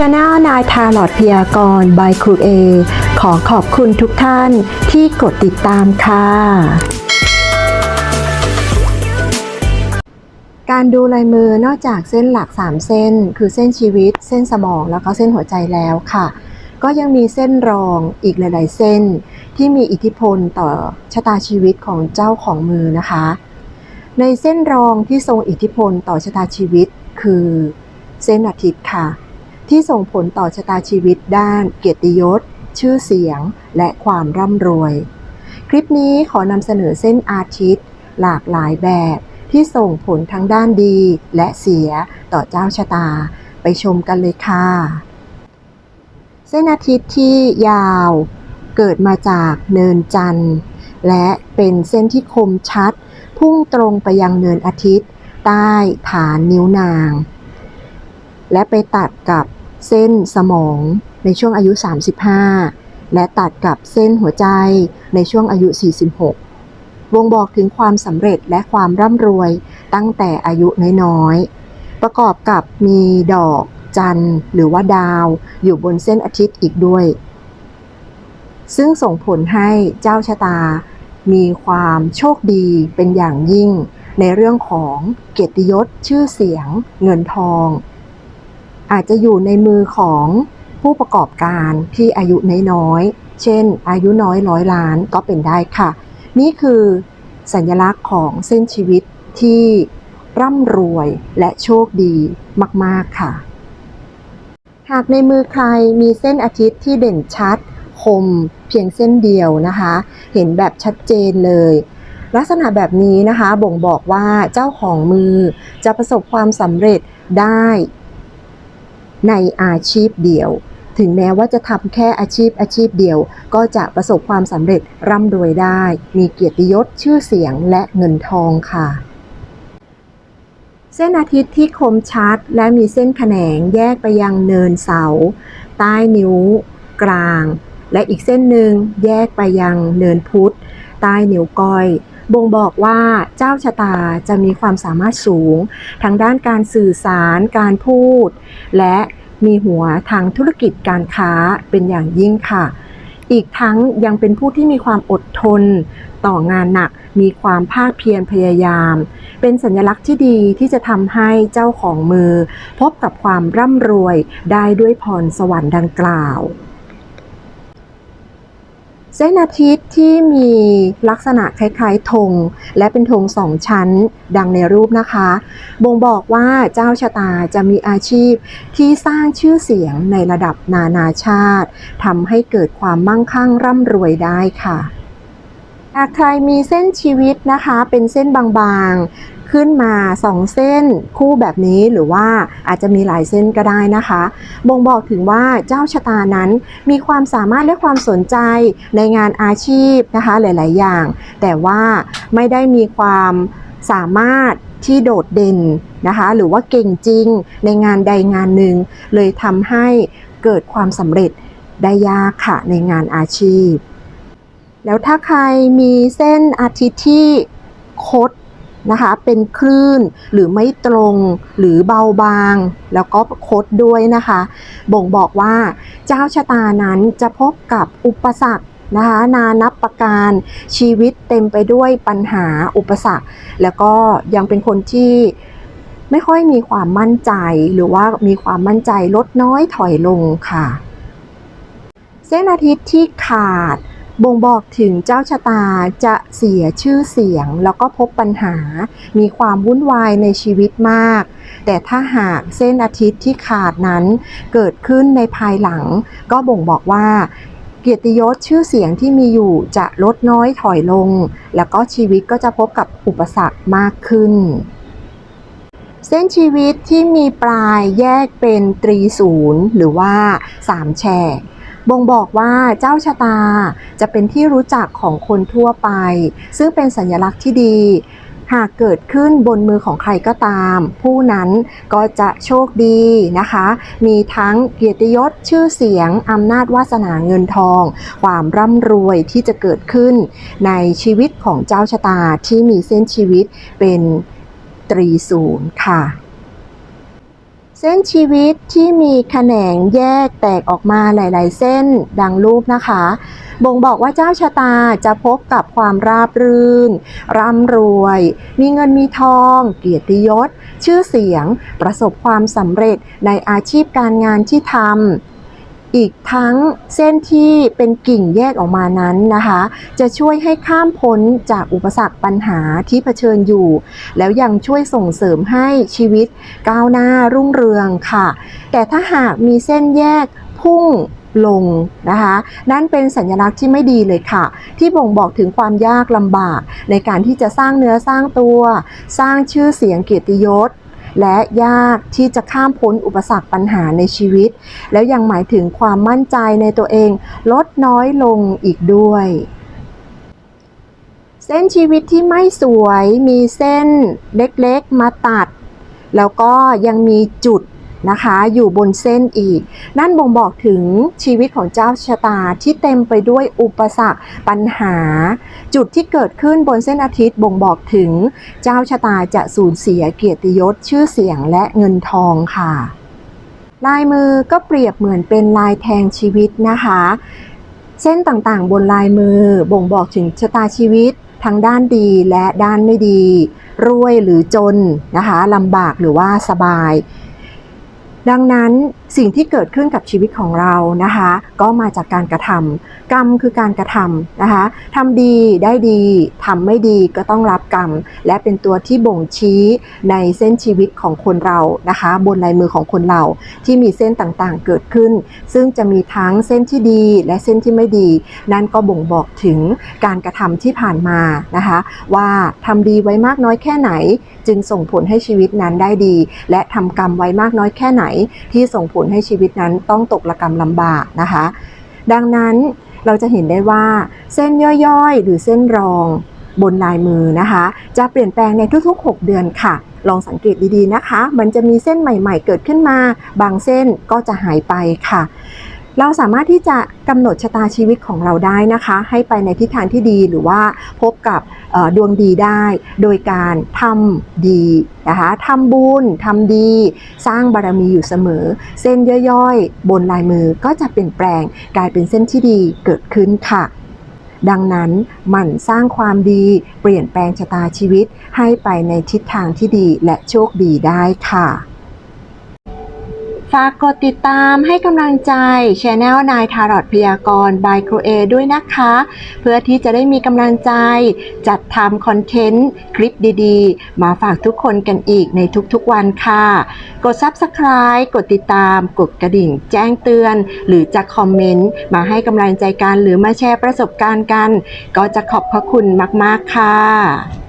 Channel นายทาลอดพยากรณ์ by ครูเอขอขอบคุณทุกท่านที่กดติดตามค่ะ การดูลายมือนอกจากเส้นหลัก 3 เส้น คือเส้นชีวิต เส้นสมองแล้วก็เส้นหัวใจแล้วค่ะ ก็ยังมีเส้นรองอีกหลาย ๆ เส้น ที่มีอิทธิพลต่อชะตาชีวิตของเจ้าของมือนะคะ ในเส้นรองที่ทรงอิทธิพลต่อชะตาชีวิตคือเส้นอาทิตย์ค่ะ ที่ส่งผลต่อชะตาชีวิตด้านเกียรติยศ ชื่อเสียง และความร่ำรวย คลิปนี้ขอนำเสนอเส้นอาทิตย์ หลากหลายแบบ ที่ส่งผลทั้งด้านดีและเสียต่อเจ้าชะตา ไปชมกันเลยค่ะ เส้นอาทิตย์ที่ยาว เกิดมาจากเนินจันทร์ และเป็นเส้นที่คมชัด พุ่งตรงไปยังเนินอาทิตย์ ใต้ฐานนิ้วนางและไปตัดกับ เส้นสมองในช่วงอายุ 35 และตัดกับเส้นหัวใจในช่วงอายุ 46 วงบอกถึงความสำเร็จและความร่ำรวยตั้งแต่อายุน้อยๆ ประกอบกับมีดอกจันทร์หรือว่าดาวอยู่บนเส้นอาทิตย์อีกด้วย ซึ่งส่งผลให้เจ้าชะตา มีความโชคดีเป็นอย่างยิ่ง ในเรื่องของเกียรติยศชื่อเสียง เงินทอง อาจจะอยู่ในมือของผู้ประกอบการที่อายุน้อยๆ เช่น อายุน้อยร้อยล้านก็เป็นได้ค่ะ นี่คือสัญลักษณ์ของเส้นชีวิตที่ร่ำรวยและโชคดีมากๆค่ะ หากในมือใครมีเส้นอาทิตย์ที่เด่นชัด คมเพียงเส้นเดียวนะคะ เห็นแบบชัดเจนเลย ลักษณะแบบนี้นะคะบ่งบอกว่าเจ้าของมือจะประสบความสำเร็จได้ ในอาชีพเดียว ถึงแม้ว่าจะทำแค่อาชีพอาชีพเดียว ก็จะประสบความสำเร็จร่ำรวยได้ มีเกียรติยศชื่อเสียงและเงินทองค่ะ เส้นอาทิตย์ที่คมชัด และมีเส้นแขนงแยกไปยังเนินเสา ใต้นิ้ว กลาง และอีกเส้นหนึ่งแยกไปยังเนินพุธใต้นิ้วก้อย บ่งบอกว่าเจ้าชะตาจะมีความสามารถสูง ทางด้านการสื่อสาร การพูด และมีหัวทางธุรกิจการค้าเป็นอย่างยิ่งค่ะ อีกทั้งยังเป็นผู้ที่มีความอดทน ต่องานหนัก มีความภาคเพียรพยายาม เป็นสัญลักษณ์ที่ดีที่จะทำให้เจ้าของมือ พบกับความร่ำรวยได้ด้วยพรสวรรค์ดังกล่าว เส้นอาทิตย์ที่มีลักษณะคล้ายๆธงและเป็นธงสองชั้นดังในรูปนะคะ บ่งบอกว่าเจ้าชะตาจะมีอาชีพที่สร้างชื่อเสียงในระดับนานาชาติทำให้เกิดความมั่งคั่งร่ำรวยได้ค่ะหากใครมีเส้นชีวิตนะคะ เป็นเส้นบางๆ ขึ้นมาสองเส้นคู่แบบนี้หรือว่าอาจจะมีหลายเส้นก็ได้นะคะ บ่งบอกถึงว่าเจ้าชะตานั้นมีความสามารถและความสนใจในงานอาชีพนะคะหลาย ๆ อย่าง แต่ว่าไม่ได้มีความสามารถที่โดดเด่นนะคะ หรือว่าเก่งจริงในงานใดงานหนึ่งเลยทำให้เกิดความสำเร็จได้ยากค่ะในงานอาชีพ แล้วถ้าใครมีเส้นอาทิตย์ที่คด นะคะ เป็นคลื่นหรือไม่ตรงหรือเบาบาง แล้วก็คดด้วยนะคะ บ่งบอกว่าเจ้าชะตานั้นจะพบกับอุปสรรคนะคะนานับประการชีวิตเต็มไปด้วยปัญหาอุปสรรค แล้วก็ยังเป็นคนที่ไม่ค่อยมีความมั่นใจ หรือว่ามีความมั่นใจลดน้อยถอยลงค่ะ เส้นอาทิตย์ที่ขาด บ่งบอกถึงเจ้าชะตาจะเสียชื่อเสียง แล้วก็พบปัญหา มีความวุ่นวายในชีวิตมาก แต่ถ้าหากเส้นอาทิตย์ที่ขาดนั้นเกิดขึ้นในภายหลัง ก็บ่งบอกว่าเกียรติยศชื่อเสียงที่มีอยู่จะลดน้อยถอยลง แล้วก็ชีวิตก็จะพบกับอุปสรรคมากขึ้น เส้นชีวิตที่มีปลายแยกเป็นตรีศูนย์หรือว่าสามแฉก บ่งบอกว่าเจ้าชะตาจะเป็นที่รู้จักของคนทั่วไป ซึ่งเป็นสัญลักษณ์ที่ดี หากเกิดขึ้นบนมือของใครก็ตาม ผู้นั้นก็จะโชคดีนะคะ มีทั้งเกียรติยศชื่อเสียงอำนาจวาสนาเงินทอง ความร่ำรวยที่จะเกิดขึ้น ในชีวิตของเจ้าชะตาที่มีเส้นชีวิตเป็นตรีศูนย์ค่ะ เส้นชีวิตที่มีแขนงแยกแตกออกมาหลาย ๆ เส้นดังรูปนะคะ บ่งบอกว่าเจ้าชะตาจะพบกับความราบรื่น ร่ำรวย มีเงินมีทอง เกียรติยศ ชื่อเสียง ประสบความสำเร็จในอาชีพการงานที่ทำ อีกทั้งเส้นที่เป็นกิ่งแยกออกมานั้นนะคะ จะช่วยให้ข้ามพ้นจากอุปสรรคปัญหาที่เผชิญอยู่ แล้วยังช่วยส่งเสริมให้ชีวิตก้าวหน้ารุ่งเรืองค่ะ แต่ถ้าหากมีเส้นแยกพุ่งลงนะคะ นั่นเป็นสัญลักษณ์ที่ไม่ดีเลยค่ะ ที่บ่งบอกถึงความยากลำบาก ในการที่จะสร้างเนื้อสร้างตัว สร้างชื่อเสียงเกียรติยศ และยากที่จะข้ามพ้นอุปสรรคปัญหาในชีวิต แล้วยังหมายถึงความมั่นใจในตัวเองลดน้อยลงอีกด้วย เส้นชีวิตที่ไม่สวยมีเส้นเล็กๆมาตัด แล้วก็ยังมีจุด นะคะ อยู่บนเส้นอีก นั่นบ่งบอกถึงชีวิตของเจ้าชะตาที่เต็มไปด้วยอุปสรรคปัญหา จุดที่เกิดขึ้นบนเส้นอาทิตย์บ่งบอกถึงเจ้าชะตาจะสูญเสียเกียรติยศชื่อเสียงและเงินทองค่ะ ลายมือก็เปรียบเหมือนเป็นลายแทงชีวิตนะคะ เส้นต่างๆ บนลายมือบ่งบอกถึงชะตาชีวิตทั้งด้านดีและด้านไม่ดี รวยหรือจนนะคะลำบากหรือว่าสบาย ดังนั้น สิ่งที่เกิดขึ้นกับชีวิตของเรานะคะ ก็มาจากการกระทำกรรมคือการกระทำนะคะทำดีได้ดีทำไม่ดีก็ต้องรับกรรม และเป็นตัวที่บ่งชี้ในเส้นชีวิตของคนเรานะคะ บนลายมือของคนเราที่มีเส้นต่างๆเกิดขึ้น ซึ่งจะมีทั้งเส้นที่ดีและเส้นที่ไม่ดี นั่นก็บ่งบอกถึงการกระทำที่ผ่านมานะคะ ว่าทำดีไว้มากน้อยแค่ไหน จึงส่งผลให้ชีวิตนั้นได้ดี และทำกรรมไว้มากน้อยแค่ไหนที่ส่งผลให้ชีวิตนั้นต้องตกระกรรมลำบากนะคะ ดังนั้นเราจะเห็นได้ว่าเส้นย่อยๆ หรือเส้นรองบนลายมือนะคะ จะเปลี่ยนแปลงในทุกๆ 6 เดือนค่ะ ลองสังเกตดีๆนะคะ มันจะมีเส้นใหม่ๆ เกิดขึ้นมา บางเส้นก็จะหายไปค่ะ เราสามารถที่จะกำหนดชะตาชีวิตของเราได้นะคะ ให้ไปในทิศทางที่ดีหรือว่าพบกับดวงดีได้ โดยการทำดีนะคะทำบุญทำดี สร้างบารมีอยู่เสมอ เส้นย่อยๆ บนลายมือก็จะเปลี่ยนแปลง กลายเป็นเส้นที่ดีเกิดขึ้นค่ะดังนั้นหมั่นสร้างความดี เปลี่ยนแปลงชะตาชีวิตให้ไปในทิศทางที่ดีและโชคดีได้ค่ะ ฝากกดติดตามให้กำลังใจช anel นายทารอดพยากรณ์ by ครูเอด้วยนะคะ เพื่อที่จะได้มีกำลังใจ จัดทำคอนเทนต์คลิปดีๆ มาฝากทุกคนกันอีกในทุกๆวันค่ะ กด Subscribe กดติดตาม กดกระดิ่งแจ้งเตือน หรือจะคอมเมนต์ มาให้กำลังใจกันหรือมาแชร์ประสบการณ์กัน ก็จะขอบพระคุณมากๆค่ะ